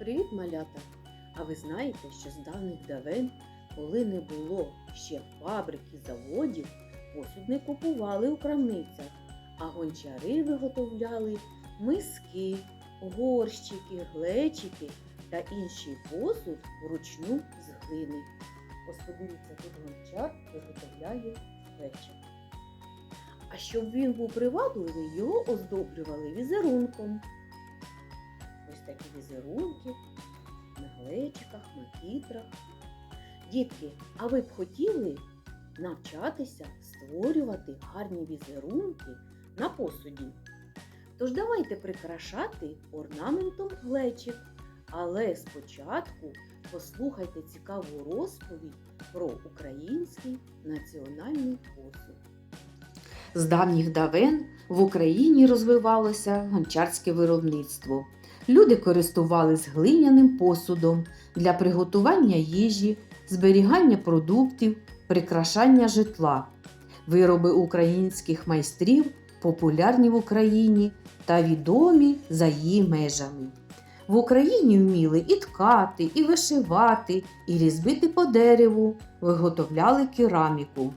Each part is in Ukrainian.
Привіт, малята! А ви знаєте, що з давних давен, коли не було ще фабрик і заводів, посуд не купували у крамницях, а гончари виготовляли миски, горщики, глечики та інший посуд вручну з глини. Подивіться, тут гончар виготовляє глечик. А щоб він був привабливий, його оздоблювали візерунком. Такі візерунки на глечиках, макітрах. Дітки, а ви б хотіли навчатися створювати гарні візерунки на посуді? Тож давайте прикрашати орнаментом глечик. Але спочатку послухайте цікаву розповідь про український національний посуд. З давніх давен в Україні розвивалося гончарське виробництво. Люди користувались глиняним посудом для приготування їжі, зберігання продуктів, прикрашання житла. Вироби українських майстрів популярні в Україні та відомі за її межами. В Україні вміли і ткати, і вишивати, і різбити по дереву, виготовляли кераміку.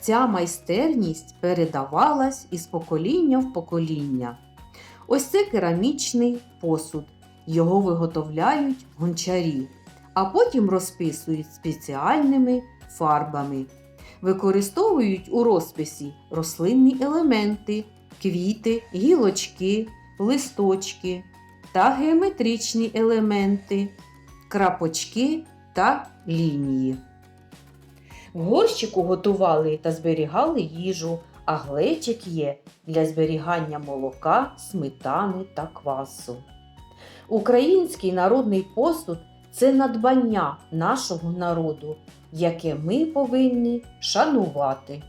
Ця майстерність передавалась із покоління в покоління. Ось це керамічний посуд. Його виготовляють гончарі, а потім розписують спеціальними фарбами. Використовують у розписі рослинні елементи, квіти, гілочки, листочки та геометричні елементи, крапочки та лінії. В горщику готували та зберігали їжу, а глечик є для зберігання молока, сметани та квасу. Український народний посуд це надбання нашого народу, яке ми повинні шанувати.